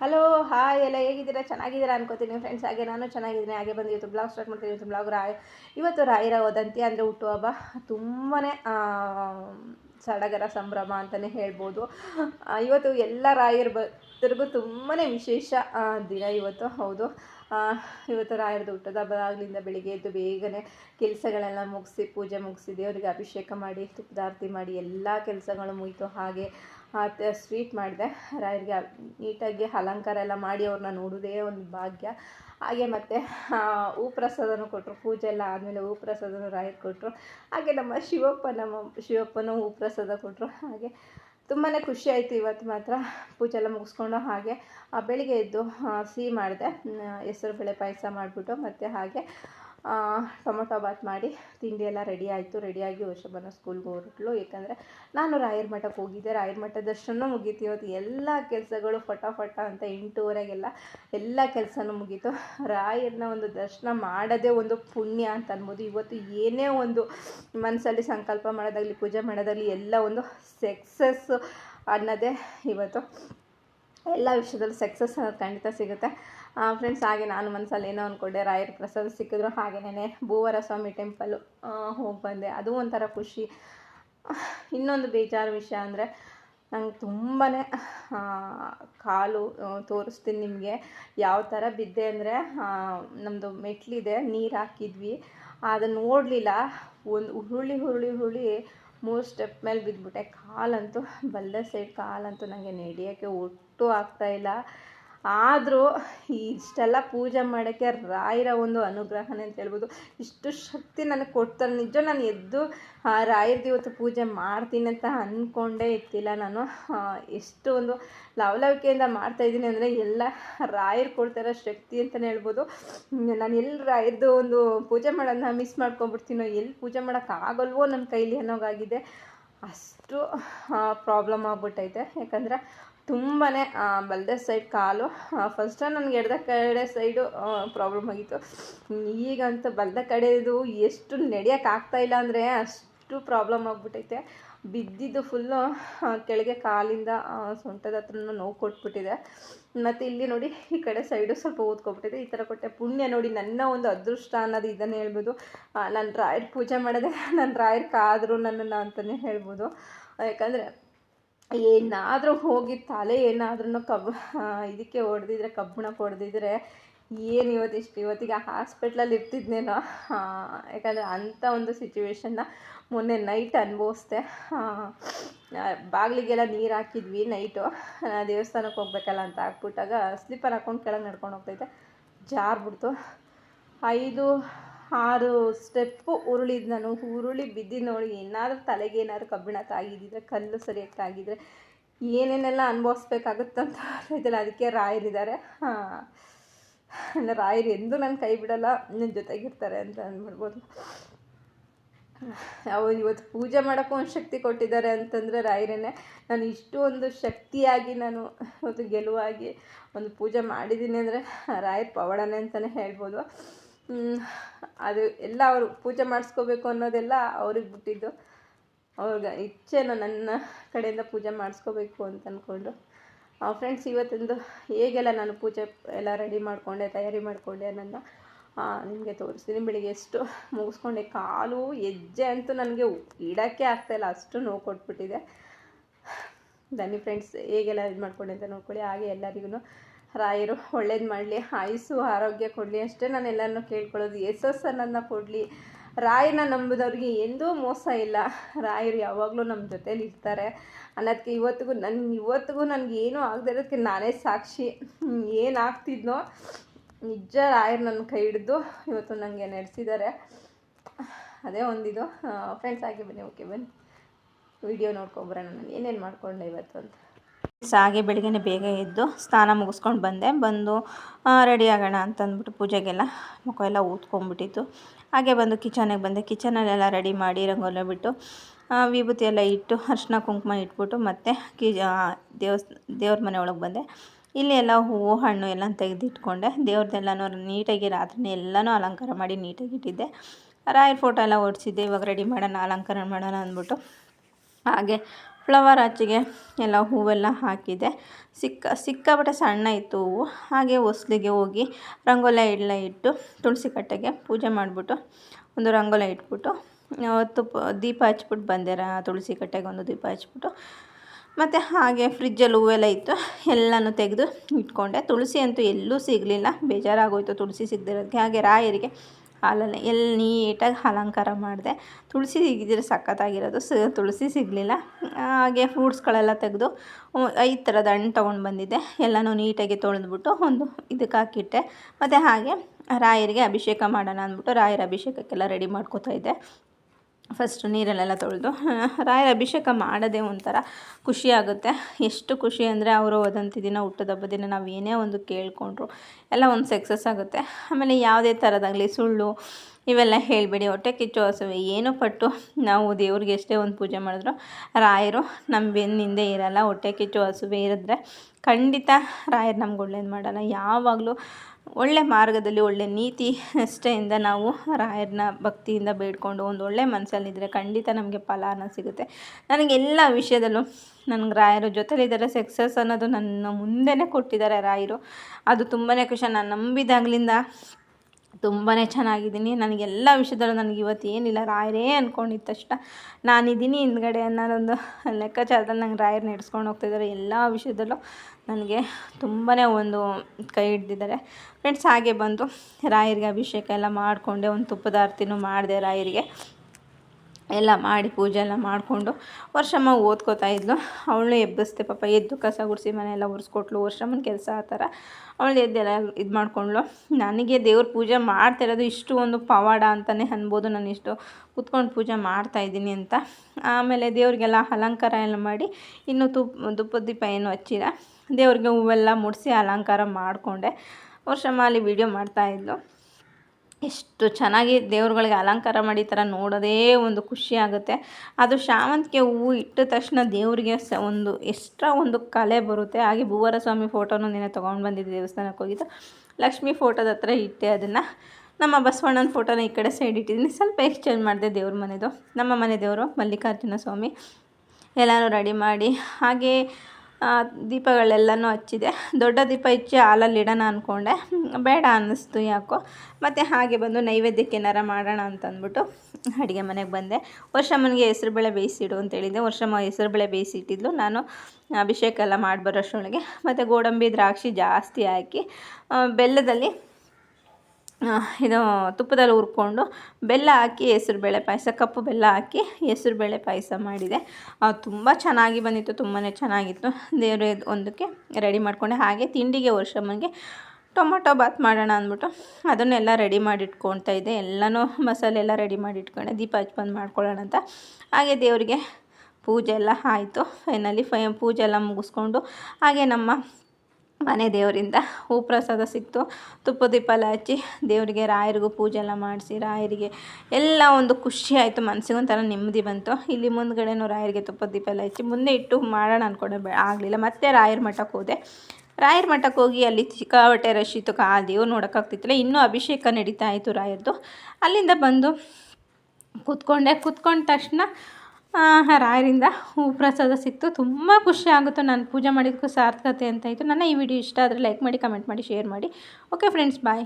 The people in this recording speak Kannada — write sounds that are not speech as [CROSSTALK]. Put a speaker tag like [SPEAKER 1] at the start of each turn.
[SPEAKER 1] ಹಲೋ ಹಾಯ್ ಎಲ್ಲ ಹೇಗಿದ್ದೀರಾ? ಚೆನ್ನಾಗಿದ್ದೀರಾ ಅನ್ಕೋತೀನಿ ಫ್ರೆಂಡ್ಸ್ ಹಾಗೆ. ನಾನು ಚೆನ್ನಾಗಿದ್ದೀನಿ. ಹಾಗೆ ಬಂದು ಇವತ್ತು ಬ್ಲಾಗ್ ಸ್ಟಾರ್ಟ್ ಮಾಡ್ತೀನಿ. ಇವತ್ತು ಬ್ಲಾಗ್ ರಾಯ್, ಇವತ್ತು ರಾಯರ ವದಂತಿ ಅಂದರೆ ಹುಟ್ಟುಹಬ್ಬ ತುಂಬಾ ಸಡಗರ ಸಂಭ್ರಮ ಅಂತಲೇ ಹೇಳ್ಬೋದು. ಇವತ್ತು ಎಲ್ಲ ರಾಯರ ಬರ್ಗೂ ತುಂಬಾ ವಿಶೇಷ ದಿನ ಇವತ್ತು. ಹೌದು. ಇವತ್ತು ರಾಯರದು ಹುಟ್ಟದ ಹಬ್ಬದಾಗಲಿಂದ ಬೆಳಿಗ್ಗೆ ಎದ್ದು ಬೇಗನೆ ಕೆಲಸಗಳೆಲ್ಲ ಮುಗಿಸಿ, ಪೂಜೆ ಮುಗಿಸಿ ದೇವರಿಗೆ ಅಭಿಷೇಕ ಮಾಡಿ ತುಪ್ಪದಾರತಿ ಮಾಡಿ, ಎಲ್ಲ ಕೆಲಸಗಳು ಮುಗಿತು. ಹಾಗೆ ಸ್ವೀಟ್ ಮಾಡಿದೆ. ರಾಯರಿಗೆ ನೀಟಾಗಿ ಅಲಂಕಾರ ಎಲ್ಲ ಮಾಡಿ ಅವ್ರನ್ನ ನೋಡೋದೇ ಒಂದು ಭಾಗ್ಯ. ಹಾಗೆ ಮತ್ತು ಹೂ ಪ್ರಸಾದನೂ ಕೊಟ್ಟರು ಪೂಜೆ ಎಲ್ಲ ಆದಮೇಲೆ ಹೂ ಪ್ರಸಾದನೂ ರಾಯರು ಕೊಟ್ಟರು ಹಾಗೆ ನಮ್ಮ ಶಿವಪ್ಪ, ನಮ್ಮ ಶಿವಪ್ಪನೂ ಹೂ ಪ್ರಸಾದ ಕೊಟ್ಟರು ಹಾಗೆ ತುಂಬಾ ಖುಷಿ ಆಯಿತು ಇವತ್ತು ಮಾತ್ರ ಪೂಜೆ ಎಲ್ಲ ಮುಗಿಸ್ಕೊಂಡು. ಹಾಗೆ ಬೆಳಿಗ್ಗೆ ಎದ್ದು ಸಿಹಿ ಮಾಡಿದೆ. ಹೆಸರು ಬೇಳೆ ಪಾಯಸ ಮಾಡಿಬಿಟ್ಟು ಮತ್ತು ಹಾಗೆ ಟೊಮೊಟೊ ಬಾತ್ ಮಾಡಿ ತಿಂಡಿ ಎಲ್ಲ ರೆಡಿ ಆಯಿತು. ರೆಡಿಯಾಗಿ ವರ್ಷಬನ ಸ್ಕೂಲ್ಗೆ ಹೊರಟ್ಲು. ಏಕೆಂದರೆ ನಾನು ರಾಯರ ಮಠಕ್ಕೆ ಹೋಗಿದ್ದೆ. ರಾಯರ ಮಠ ದರ್ಶನ ಮುಗೀತು. ಇವತ್ತು ಎಲ್ಲ ಕೆಲಸಗಳು ಫಟಾಫಟ ಅಂತ ಎಂಟೂವರೆಗೆಲ್ಲ ಎಲ್ಲ ಕೆಲಸನೂ ಮುಗೀತು. ರಾಯರನ್ನ ಒಂದು ದರ್ಶನ ಮಾಡೋದೇ ಒಂದು ಪುಣ್ಯ ಅಂತ ಅನ್ಬೋದು. ಇವತ್ತು ಏನೇ ಒಂದು ಮನಸ್ಸಲ್ಲಿ ಸಂಕಲ್ಪ ಮಾಡೋದಾಗಲಿ, ಪೂಜೆ ಮಾಡೋದಾಗಲಿ, ಎಲ್ಲ ಒಂದು ಸಕ್ಸಸ್ ಅನ್ನೋದೇ ಇವತ್ತು. ಎಲ್ಲ ವಿಷಯದಲ್ಲೂ ಸಕ್ಸಸ್ ಅನ್ನೋದು ಖಂಡಿತ ಸಿಗುತ್ತೆ. ಫ್ರೆಂಡ್ಸ್ ಹಾಗೆ ನಾನು ಮನಸ್ಸಲ್ಲಿ ಏನೋ ಅಂದ್ಕೊಂಡೆ ರಾಯರ ಪ್ರಸಾದ ಸಿಕ್ಕಿದ್ರು ಹಾಗೆನೇ ಭೂವರ ಸ್ವಾಮಿ ಟೆಂಪಲ್ಲು ಹೋಗಿ ಬಂದೆ. ಅದು ಒಂಥರ ಖುಷಿ. ಇನ್ನೊಂದು ಬೇಜಾರು ವಿಷಯ ಅಂದರೆ ನಂಗೆ ತುಂಬಾ ಕಾಲು ತೋರಿಸ್ತೀನಿ ನಿಮಗೆ. ಯಾವ ಥರ ಬಿದ್ದೆ ಅಂದರೆ ನಮ್ಮದು ಮೆಟ್ಲಿದೆ, ನೀರು ಹಾಕಿದ್ವಿ. ಅದನ್ನು ನೋಡಲಿಲ್ಲ. ಒಂದು ಹುರುಳಿ ಹುರುಳಿ ಹುರುಳಿ ಮೂರು ಸ್ಟೆಪ್ ಮೇಲೆ ಬಿದ್ದುಬಿಟ್ಟೆ ಕಾಲಂತೂ ಬಲ್ಲೆ ಸೈಡ್ ಕಾಲಂತೂ ನನಗೆ ನಡೆಯೋಕ್ಕೆ ಒಟ್ಟು ಆಗ್ತಾಯಿಲ್ಲ ಆದರೂ ಇಷ್ಟೆಲ್ಲ ಪೂಜೆ ಮಾಡೋಕ್ಕೆ ರಾಯರ ಒಂದು ಅನುಗ್ರಹನೇ ಅಂತ ಹೇಳ್ಬೋದು. ಇಷ್ಟು ಶಕ್ತಿ ನನಗೆ ಕೊಡ್ತಾರೆ. ನಿಜ ನಾನು ಎದ್ದು ರಾಯರ ಇವತ್ತು ಪೂಜೆ ಮಾಡ್ತೀನಿ ಅಂತ ಅಂದ್ಕೊಂಡೇ ಇರ್ತಿಲ್ಲ ನಾನು. ಎಷ್ಟು ಒಂದು ಲವಲವಿಕೆಯಿಂದ ಮಾಡ್ತಾಯಿದ್ದೀನಿ ಅಂದರೆ ಎಲ್ಲ ರಾಯರು ಕೊಡ್ತಾರೋ ಶಕ್ತಿ ಅಂತಲೇ ಹೇಳ್ಬೋದು. ನಾನು ಎಲ್ಲಿ ರಾಯರದ್ದು ಒಂದು ಪೂಜೆ ಮಾಡೋದನ್ನ ಮಿಸ್ ಮಾಡ್ಕೊಂಬಿಡ್ತೀನೋ ಎಲ್ಲಿ ಪೂಜೆ ಮಾಡೋಕ್ಕಾಗಲ್ವೋ ನನ್ನ ಕೈಲಿ ಅನ್ನೋಗಾಗಿದೆ. ಅಷ್ಟು ಪ್ರಾಬ್ಲಮ್ ಆಗಿಬಿಟ್ಟೈತೆ. ಯಾಕಂದರೆ ತುಂಬಾ ಬಲದೆ ಸೈಡ್ ಕಾಲು ಫಸ್ಟ್ ನನಗೆ ಎಡದ ಕಡೆ ಸೈಡು ಪ್ರಾಬ್ಲಮ್ ಆಗಿತ್ತು. ಈಗಂತೂ ಬಲದ ಕಡೆದು ಎಷ್ಟು ನಡೆಯೋಕ್ಕಾಗ್ತಾಯಿಲ್ಲ ಅಂದರೆ ಅಷ್ಟು ಪ್ರಾಬ್ಲಮ್ ಆಗಿಬಿಟ್ಟೈತೆ. ಬಿದ್ದಿದ್ದು ಫುಲ್ಲು ಕೆಳಗೆ ಕಾಲಿಂದ ಸೊಂಟದ ಹತ್ರನೂ ನೋವು ಕೊಟ್ಬಿಟ್ಟಿದೆ. ಮತ್ತು ಇಲ್ಲಿ ನೋಡಿ, ಈ ಕಡೆ ಸೈಡು ಸ್ವಲ್ಪ ಓದ್ಕೊಬಿಟ್ಟಿದೆ. ಈ ಥರ ಕೊಟ್ಟೆ ಪುಣ್ಯ ನೋಡಿ, ನನ್ನ ಒಂದು ಅದೃಷ್ಟ ಅನ್ನೋದು ಇದನ್ನು ಹೇಳ್ಬೋದು. ನಾನು ರಾಯರ್ ಪೂಜೆ ಮಾಡಿದೆ [LAUGHS] ನನ್ನ ರಾಯರ್ ಕಾದರು ನನ್ನನ್ನು ಅಂತಲೇ ಹೇಳ್ಬೋದು. ಯಾಕಂದರೆ, ಏನಾದರೂ ಹೋಗಿ ತಲೆ ಏನಾದ್ರೂ ಕಬ್ಬು ಇದಕ್ಕೆ ಹೊಡೆದಿದ್ರೆ, ಕಬ್ಬಿಣ ಹೊಡೆದಿದ್ರೆ ಏನು ಇವತ್ತಿಷ್ಟು ಇವತ್ತಿಗೆ ಹಾಸ್ಪಿಟ್ಲಲ್ಲಿ ಇರ್ತಿದ್ನೇನೋ? ಆ, ಯಾಕಂದರೆ ಅಂಥ ಒಂದು ಸಿಚುವೇಶನ್ನ ಮೊನ್ನೆ ನೈಟ್ ಅನುಭವಿಸ್ದೆ. ಬಾಗಿಲಿಗೆಲ್ಲ ನೀರು ಹಾಕಿದ್ವಿ ನೈಟು ದೇವಸ್ಥಾನಕ್ಕೆ ಹೋಗ್ಬೇಕಲ್ಲ ಅಂತ ಹಾಕ್ಬಿಟ್ಟಾಗ ಸ್ಲಿಪ್ಪರ್ ಹಾಕ್ಕೊಂಡು ಕೆಳಗೆ ನಡ್ಕೊಂಡು ಹೋಗ್ತೈತೆ ಜಾರ್ಬಿಡ್ತು ಐದು ಆರು ಸ್ಟೆಪ್ಪು ಉರುಳಿದ್ ನಾನು. ಉರುಳಿ ಬಿದ್ದಿದ್ದು ನೋಡಿ ಏನಾದರೂ ತಲೆಗೆ ಏನಾದರೂ ಕಬ್ಬಿಣ ತಾಗಿದ್ದಿದ್ರೆ ಕಲ್ಲು ಸರಿಯಾಗಿ ತಾಗಿದ್ರೆ ಏನೇನೆಲ್ಲ ಅನುಭವಿಸ್ಬೇಕಾಗುತ್ತಂತ ಇದೆಲ್ಲ [LAUGHS] ಅದಕ್ಕೆ ರಾಯರಿದ್ದಾರೆ. ಹಾಂ ರಾಯರು ಎಂದೂ ನನ್ನ ಕೈ ಬಿಡಲ್ಲ, ನನ್ನ ಜೊತೆಗಿರ್ತಾರೆ ಅಂತ ಅಂದ್ಬಿಡ್ಬೋದು. ಅವ್ರು ಇವತ್ತು ಪೂಜೆ ಮಾಡೋಕ್ಕೂ ಒಂದು ಶಕ್ತಿ ಕೊಟ್ಟಿದ್ದಾರೆ ಅಂತಂದರೆ ರಾಯರೇನೆ ನಾನು ಇಷ್ಟು ಒಂದು ಶಕ್ತಿಯಾಗಿ ನಾನು ಇವತ್ತು ಗೆಲುವಾಗಿ ಒಂದು ಪೂಜೆ ಮಾಡಿದ್ದೀನಿ ಅಂದರೆ ರಾಯರ ಪವಾಡನೆ ಅಂತಲೇ ಹೇಳ್ಬೋದು. ಅದು ಎಲ್ಲ ಅವರು ಪೂಜೆ ಮಾಡಿಸ್ಕೋಬೇಕು ಅನ್ನೋದೆಲ್ಲ ಅವ್ರಿಗೆ ಬಿಟ್ಟಿದ್ದು. ಅವ್ರಿಗೆ ಇಚ್ಛೆನ ನನ್ನ ಕಡೆಯಿಂದ ಪೂಜೆ ಮಾಡಿಸ್ಕೋಬೇಕು ಅಂತ ಅಂದ್ಕೊಂಡು ಫ್ರೆಂಡ್ಸ್ ಇವತ್ತೊಂದು ಹೇಗೆಲ್ಲ ನಾನು ಪೂಜೆ ಎಲ್ಲ ರೆಡಿ ಮಾಡಿಕೊಂಡೆ, ತಯಾರಿ ಮಾಡಿಕೊಂಡೆ ನನ್ನ ನಿಮಗೆ ತೋರಿಸ್ತೀನಿ. ಬೆಳಿಗ್ಗೆ ಎಷ್ಟು ಮುಗಿಸ್ಕೊಂಡೆ, ಕಾಲು ಹೆಜ್ಜೆ ಅಂತೂ ನನಗೆ ಇಡೋಕ್ಕೆ ಆಗ್ತಾಯಿಲ್ಲ ಅಷ್ಟು ನೋವು ಕೊಟ್ಬಿಟ್ಟಿದೆ. ಬನ್ನಿ ಫ್ರೆಂಡ್ಸ್ ಹೇಗೆಲ್ಲ ಇದು ಮಾಡ್ಕೊಂಡೆ ಅಂತ ನೋಡ್ಕೊಳ್ಳಿ. ಹಾಗೆ ಎಲ್ಲರಿಗೂ ರಾಯರು ಒಳ್ಳೇದು ಮಾಡಲಿ, ಆಯುಸ್ಸು, ಆರೋಗ್ಯ ಕೊಡಲಿ. ಅಷ್ಟೇ ನಾನು ಎಲ್ಲರನ್ನೂ ಕೇಳ್ಕೊಳ್ಳೋದು ಯಶಸ್ಸನ್ನು ಕೊಡಲಿ. ರಾಯನ ನಂಬಿದವ್ರಿಗೆ ಎಂದೂ ಮೋಸ ಇಲ್ಲ. ರಾಯರು ಯಾವಾಗಲೂ ನಮ್ಮ ಜೊತೇಲಿ ಇರ್ತಾರೆ. ಅನ್ನೋದಕ್ಕೆ ಇವತ್ತಿಗೂ ನನ್ನ ಇವತ್ತಿಗೂ ನನಗೆ ಏನೂ ಆಗದೆ ಇರೋದಕ್ಕೆ ನಾನೇ ಸಾಕ್ಷಿ. ಏನಾಗ್ತಿದ್ನೋ ನಿಜ ರಾಯರು ನನ್ನ ಕೈ ಹಿಡಿದು ಇವತ್ತು ನನಗೆ ನಡೆಸಿದ್ದಾರೆ. ಅದೇ ಒಂದಿದು. ಫ್ರೆಂಡ್ಸ್ ಆಗಿ ಬನ್ನಿ. ಓಕೆ ಬನ್ನಿ. ವಿಡಿಯೋ ನೋಡ್ಕೊಬರೋಣ ನಾನು. ಏನೇನು ಮಾಡ್ಕೊಂಡೆ ಇವತ್ತು ಅಂತ.
[SPEAKER 2] ಹಾಗೆ ಬೆಳಿಗ್ಗೆ ಬೇಗ ಎದ್ದು ಸ್ನಾನ ಮುಗಿಸ್ಕೊಂಡು ಬಂದೆ. ಬಂದು ರೆಡಿ ಆಗೋಣ ಅಂತ ಅಂದ್ಬಿಟ್ಟು ಪೂಜೆಗೆಲ್ಲ ಮುಖ ಎಲ್ಲ ಊದ್ಕೊಂಡ್ಬಿಟ್ಟಿತ್ತು. ಹಾಗೆ ಬಂದು ಕಿಚನಿಗೆ ಬಂದೆ. ಕಿಚನಲ್ಲೆಲ್ಲ ರೆಡಿ ಮಾಡಿ ರಂಗೋಲಿ ಬಿಟ್ಟು ವಿಭೂತಿ ಎಲ್ಲ ಇಟ್ಟು, ಅರ್ಶಿನ ಕುಂಕುಮ ಇಟ್ಬಿಟ್ಟು ಮತ್ತೆ ಕಿ ದೇವಸ್, ದೇವ್ರ ಮನೆ ಒಳಗೆ ಬಂದೆ. ಇಲ್ಲಿ ಎಲ್ಲ ಹೂವು, ಹಣ್ಣು ಎಲ್ಲ ತೆಗೆದಿಟ್ಕೊಂಡೆ. ದೇವ್ರದ್ದೆಲ್ಲನೂ ನೀಟಾಗಿ ರಾತ್ರಿನೇ ಎಲ್ಲನೂ ಅಲಂಕಾರ ಮಾಡಿ ನೀಟಾಗಿ ಇಟ್ಟಿದ್ದೆ. ರಾಯರ ಫೋಟೋ ಎಲ್ಲ ಓಡಿಸಿದ್ದೆ ಇವಾಗ ರೆಡಿ ಮಾಡೋಣ, ಅಲಂಕಾರ ಮಾಡೋಣ ಅಂದ್ಬಿಟ್ಟು. ಹಾಗೆ ಫ್ಲವರ್ ಆಚೆಗೆ ಎಲ್ಲ ಹೂವೆಲ್ಲ ಹಾಕಿದೆ. ಸಿಕ್ಕ, ಸಿಕ್ಕಾಪಟ್ಟೆ ಸಣ್ಣ ಇತ್ತು ಹೂವು. ಹಾಗೆ ಹೊಸ್ಲಿಗೆ ಹೋಗಿ ರಂಗೋಲಿ ಎಲ್ಲ ಇಟ್ಟು ತುಳಸಿ ಕಟ್ಟೆಗೆ ಪೂಜೆ ಮಾಡಿಬಿಟ್ಟು ಒಂದು ರಂಗೋಲಿ ಇಟ್ಬಿಟ್ಟು ತುಪ್ಪ, ದೀಪ ಹಚ್ಬಿಟ್ಟು ಬಂದೆ ತುಳಸಿ ಕಟ್ಟೆಗೆ ಒಂದು ದೀಪ ಹಚ್ಬಿಟ್ಟು. ಮತ್ತು ಹಾಗೆ ಫ್ರಿಜ್ಜಲ್ಲಿ ಹೂವೆಲ್ಲ ಇತ್ತು, ಎಲ್ಲನೂ ತೆಗೆದು ಇಟ್ಕೊಂಡೆ. ತುಳಸಿ ಅಂತೂ ಎಲ್ಲೂ ಸಿಗಲಿಲ್ಲ, ಬೇಜಾರಾಗೋಯ್ತು ತುಳಸಿ ಸಿಗದಿರೋದಕ್ಕೆ. ಹಾಗೆ ರಾಯರಿಗೆ ಹಾಲಲ್ಲಿ ಎಲ್ಲಿ ನೀಟಾಗಿ ಅಲಂಕಾರ ಮಾಡಿದೆ. ತುಳಸಿ ಸಿಗಿದ್ರೆ ಸಖತ್ತಾಗಿರೋದು. ಸ ತುಳಸಿ ಸಿಗಲಿಲ್ಲ. ಹಾಗೆ ಫ್ರೂಟ್ಸ್ಗಳೆಲ್ಲ ತೆಗೆದು ಐದು ಥರದ ಹಣ್ಣು ತೊಗೊಂಡು ಬಂದಿದ್ದೆ. ಎಲ್ಲನೂ ನೀಟಾಗಿ ತೊಳೆದ್ಬಿಟ್ಟು ಒಂದು ಇದಕ್ಕೆ ಹಾಕಿಟ್ಟೆ. ಮತ್ತು ಹಾಗೆ ರಾಯರಿಗೆ ಅಭಿಷೇಕ ಮಾಡೋಣ ಅಂದ್ಬಿಟ್ಟು ರಾಯರ ಅಭಿಷೇಕಕ್ಕೆಲ್ಲ ರೆಡಿ ಮಾಡ್ಕೋತಾ ಇದ್ದೆ. ಫಸ್ಟು ನೀರಲ್ಲೆಲ್ಲ ತೊಳೆದು, [LAUGHS] ರಾಯರ ಅಭಿಷೇಕ ಮಾಡೋದೇ ಒಂಥರ ಖುಷಿ ಆಗುತ್ತೆ. ಎಷ್ಟು ಖುಷಿ ಅಂದರೆ ಅವರು ಹೋದಂಥ ದಿನ, ಹುಟ್ಟದ ಹಬ್ಬದ ದಿನ ನಾವು ಏನೇ ಒಂದು ಕೇಳಿಕೊಂಡ್ರು ಎಲ್ಲ ಒಂದು ಸಕ್ಸಸ್ ಆಗುತ್ತೆ. ಆಮೇಲೆ ಯಾವುದೇ ಥರದಾಗಲಿ ಸುಳ್ಳು ಇವೆಲ್ಲ ಹೇಳಬೇಡಿ. ಹೊಟ್ಟೆ ಕಿಚ್ಚು ಹಸುವೆ, ಏನು ಪಟ್ಟು ನಾವು ದೇವ್ರಿಗೆ ಎಷ್ಟೇ ಒಂದು ಪೂಜೆ ಮಾಡಿದ್ರು ರಾಯರು ನಮ್ಮ ಬೆನ್ನಿಂದೆ ಇರಲ್ಲ. ಹೊಟ್ಟೆ ಕಿಚ್ಚು ಹಸುವೆ ಇರಿದ್ರೆ ಖಂಡಿತ ರಾಯರು ನಮ್ಗೆ ಒಳ್ಳೇದು ಮಾಡಲ್ಲ. ಯಾವಾಗಲೂ ಒಳ್ಳೆ ಮಾರ್ಗದಲ್ಲಿ, ಒಳ್ಳೆ ನೀತಿ ನಿಷ್ಠೆಯಿಂದ ನಾವು ರಾಯರನ್ನ ಭಕ್ತಿಯಿಂದ ಬೇಡ್ಕೊಂಡು ಒಂದು ಒಳ್ಳೆ ಮನಸ್ಸಲ್ಲಿದ್ದರೆ ಖಂಡಿತ ನಮಗೆ ಫಲಾನ ಸಿಗುತ್ತೆ. ನನಗೆ ಎಲ್ಲ ವಿಷಯದಲ್ಲೂ ನನಗೆ ರಾಯರು ಜೊತೆಲಿದ್ದಾರೆ ಸಕ್ಸಸ್ ಅನ್ನೋದು ನನ್ನ ಮುಂದೆನೇ ಕೊಟ್ಟಿದ್ದಾರೆ ರಾಯರು. ಅದು ತುಂಬಾ ಖುಷಿ. ನಾನು ನಂಬಿದಾಗಲಿಂದ ತುಂಬಾ ಚೆನ್ನಾಗಿದ್ದೀನಿ. ನನಗೆಲ್ಲ ವಿಷಯದಲ್ಲೂ ನನಗೆ ಇವತ್ತು ಏನಿಲ್ಲ, ರಾಯರೇ ಅಂದ್ಕೊಂಡಿದ್ದ ತಕ್ಷಣ ನಾನಿದ್ದೀನಿ ಹಿಂದ್ಗಡೆ ಅನ್ನೋದೊಂದು [LAUGHS] ಲೆಕ್ಕಾಚಾರದಲ್ಲಿ ನಂಗೆ ರಾಯರ್ ನಡೆಸ್ಕೊಂಡು ಹೋಗ್ತಿದ್ದಾರೆ ಎಲ್ಲ ವಿಷಯದಲ್ಲೂ ನನಗೆ ತುಂಬಾ ಒಂದು ಕೈ ಹಿಡ್ದಿದ್ದಾರೆ. ಫ್ರೆಂಡ್ಸ್ ಹಾಗೆ ಬಂದು ರಾಯರಿಗೆ ಅಭಿಷೇಕ ಎಲ್ಲ ಮಾಡಿಕೊಂಡೆ, ಒಂದು ತುಪ್ಪದ ಆರತಿನೂ ಮಾಡಿದೆ ರಾಯರಿಗೆ. ಎಲ್ಲ ಮಾಡಿ ಪೂಜೆ ಎಲ್ಲ ಮಾಡಿಕೊಂಡು ವರ್ಷಮ್ಮ ಓದ್ಕೋತಾ ಇದ್ಲು. ಅವಳು ಎಬ್ಬಿಸ್ದೆ ಪಾಪ, ಎದ್ದು ಕಸ ಗುಡಿಸಿ ಮನೆಯೆಲ್ಲ ಒರೆಸ್ಕೊಟ್ಲು. ವರ್ಷಮ್ಮನ ಕೆಲಸ ಆ ಥರ. ಅವಳು ಎದ್ದೆಲ್ಲ ಇದು ಮಾಡಿಕೊಂಡ್ಳು. ನನಗೆ ದೇವ್ರ ಪೂಜೆ ಮಾಡ್ತಿರೋದು ಇಷ್ಟು ಒಂದು ಪವಾಡ ಅಂತಲೇ ಅನ್ಬೋದು ನಾನು ಇಷ್ಟು ಕುತ್ಕೊಂಡು ಪೂಜೆ ಮಾಡ್ತಾಯಿದ್ದೀನಿ ಅಂತ. ಆಮೇಲೆ ದೇವ್ರಿಗೆಲ್ಲ ಅಲಂಕಾರ ಎಲ್ಲ ಮಾಡಿ ಇನ್ನೂ ತುಪ್ಪ ತುಪ್ಪದ ದೀಪ ಏನು ಹಚ್ಚಿಲ್ಲ. ದೇವ್ರಿಗೆ ಹೂವೆಲ್ಲ ಮುಡಿಸಿ ಅಲಂಕಾರ ಮಾಡಿಕೊಂಡೆ. ವರ್ಷಮ್ಮ ಅಲ್ಲಿ ವೀಡಿಯೋ ಮಾಡ್ತಾಯಿದ್ಲು ಎಷ್ಟು ಚೆನ್ನಾಗಿ ದೇವ್ರುಗಳಿಗೆ ಅಲಂಕಾರ ಮಾಡಿ ಥರ ನೋಡೋದೇ ಒಂದು ಖುಷಿ ಆಗುತ್ತೆ. ಅದು ಶಾವಂತಿಗೆ ಹೂವು ಇಟ್ಟ ತಕ್ಷಣ ದೇವರಿಗೆ ಸ ಒಂದು ಎಕ್ಸ್ಟ್ರಾ ಒಂದು ಕಲೆ ಬರುತ್ತೆ. ಹಾಗೆ ಭೂವರ ಸ್ವಾಮಿ ಫೋಟೋನು ನೀನೆ ತೊಗೊಂಡು ಬಂದಿದ್ದೆ ದೇವಸ್ಥಾನಕ್ಕೆ ಹೋಗಿದ್ದು. ಲಕ್ಷ್ಮೀ ಫೋಟೋದ ಹತ್ರ ಇಟ್ಟೆ ಅದನ್ನು. ನಮ್ಮ ಬಸವಣ್ಣನ ಫೋಟೋನ ಈ ಕಡೆ ಸೈಡ್ ಇಟ್ಟಿದ್ದೀನಿ. ಸ್ವಲ್ಪ ಎಕ್ಸ್ಚೇಂಜ್ ಮಾಡಿದೆ ದೇವ್ರ ಮನೆದು. ನಮ್ಮ ಮನೆ ದೇವರು ಮಲ್ಲಿಕಾರ್ಜುನ ಸ್ವಾಮಿ. ಎಲ್ಲನೂ ರೆಡಿ ಮಾಡಿ. ಹಾಗೆ ದೀಪಗಳೆಲ್ಲನೂ ಹಚ್ಚಿದೆ. ದೊಡ್ಡ ದೀಪ ಹಚ್ಚಿ ಹಾಲಲ್ಲಿ ಇಡೋಣ ಅಂದ್ಕೊಂಡೆ ಬೇಡ ಅನ್ನಿಸ್ತು ಯಾಕೋ. ಮತ್ತು ಹಾಗೆ ಬಂದು ನೈವೇದ್ಯಕ್ಕೆ ಏನಾರ ಮಾಡೋಣ ಅಂತಂದ್ಬಿಟ್ಟು ಅಡುಗೆ ಮನೆಗೆ ಬಂದೆ. ವರ್ಷಮ್ಮನಿಗೆ ಹೆಸ್ರುಬೇಳೆ ಬೇಯಿಸಿಡು ಅಂತ ಹೇಳಿದ್ದೆ ವರ್ಷಮ್ಮ ಹೆಸ್ರುಬೇಳೆ ಬೇಯಿಸಿಟ್ಟಿದ್ಲು. ನಾನು ಅಭಿಷೇಕ ಎಲ್ಲ ಮಾಡಿ ಬರೋಷ್ಟರೊಳಗೆ ಮತ್ತು ಗೋಡಂಬಿ, ದ್ರಾಕ್ಷಿ ಜಾಸ್ತಿ ಹಾಕಿ ಬೆಲ್ಲದಲ್ಲಿ ಇದು ತುಪ್ಪದಲ್ಲಿ ಹುರ್ಕೊಂಡು ಬೆಲ್ಲ ಹಾಕಿ ಹೆಸ್ರುಬೇಳೆ ಪಾಯಸ, ಕಪ್ಪು ಬೆಲ್ಲ ಹಾಕಿ ಹೆಸ್ರುಬೇಳೆ ಪಾಯಸ ಮಾಡಿದೆ. ತುಂಬ ಚೆನ್ನಾಗಿ ಬಂದಿತ್ತು ತುಂಬಾ ಚೆನ್ನಾಗಿತ್ತು. ದೇವ್ರ, ಒಂದಕ್ಕೆ ರೆಡಿ ಮಾಡಿಕೊಂಡೆ. ಹಾಗೆ ತಿಂಡಿಗೆ ವರ್ಷಮ್ಮನಿಗೆ ಟೊಮೊಟೊ ಬಾತ್ ಮಾಡೋಣ ಅಂದ್ಬಿಟ್ಟು ಅದನ್ನೆಲ್ಲ ರೆಡಿ ಮಾಡಿಟ್ಕೊಳ್ತಾ ಇದ್ದೆ. ಎಲ್ಲನೂ ಮಸಾಲೆ ಎಲ್ಲ ರೆಡಿ ಮಾಡಿ ಇಟ್ಕೊಂಡೆ ದೀಪ ಹಚ್ಬಂದು ಮಾಡ್ಕೊಳ್ಳೋಣ ಅಂತ. ಹಾಗೆ ದೇವರಿಗೆ ಪೂಜೆ ಎಲ್ಲ ಆಯಿತು. ಫೈನಲಿ ಫೈ, ಪೂಜೆ ಎಲ್ಲ ಮುಗಿಸ್ಕೊಂಡು ಹಾಗೆ ನಮ್ಮ ಮನೆ ದೇವರಿಂದ ಹೂ ಪ್ರಸಾದ ಸಿಕ್ತು. ತುಪ್ಪ ದೀಪ ಎಲ್ಲ ಹಚ್ಚಿ ದೇವರಿಗೆ ರಾಯರಿಗೂ ಪೂಜೆ ಎಲ್ಲ ಮಾಡಿಸಿ ರಾಯರಿಗೆ ಎಲ್ಲ ಒಂದು ಖುಷಿ ಆಯಿತು. ಮನಸ್ಸಿಗೆ ಒಂಥರ ನೆಮ್ಮದಿ ಬಂತು. ಇಲ್ಲಿ ಮುಂದ್ಗಡೆನೂ ರಾಯರಿಗೆ ತುಪ್ಪ ದೀಪ ಎಲ್ಲ ಹಚ್ಚಿ ಮುಂದೆ ಇಟ್ಟು ಮಾಡೋಣ ಅಂದ್ಕೊಂಡೆ ಆಗಲಿಲ್ಲ. ಮತ್ತೆ ರಾಯರ ಮಠಕ್ಕೆ ಹೋದೆ. ರಾಯರ ಮಠಕ್ಕೆ ಹೋಗಿ ಅಲ್ಲಿ ಸಿಕ್ಕಾಪಟ್ಟೆ ರಶ್ ಇತ್ತು ಕಾ ದೇವ್ರು ನೋಡೋಕ್ಕಾಗ್ತಿತ್ತಿಲ್ಲ. ಇನ್ನೂ ಅಭಿಷೇಕ ನಡೀತಾ ಇತ್ತು ರಾಯರದು ಅಲ್ಲಿಂದ ಬಂದು ಕೂತ್ಕೊಂಡೆ. ಕೂತ್ಕೊಂಡ ತಕ್ಷಣ ಆ, ರಾಯರಿಂದ ಪ್ರಸಾದ ಸಿಕ್ತು. ತುಂಬ ಖುಷಿ ಆಗುತ್ತೆ. ನಾನು ಪೂಜೆ ಮಾಡಿದ್ದಕ್ಕೂ ಸಾರ್ಥಕತೆ ಅಂತ ಇತ್ತು. ನನ್ನ ಈ ವಿಡಿಯೋ ಇಷ್ಟ ಆದರೆ ಲೈಕ್ ಮಾಡಿ ಕಮೆಂಟ್ ಮಾಡಿ ಶೇರ್ ಮಾಡಿ. Okay friends bye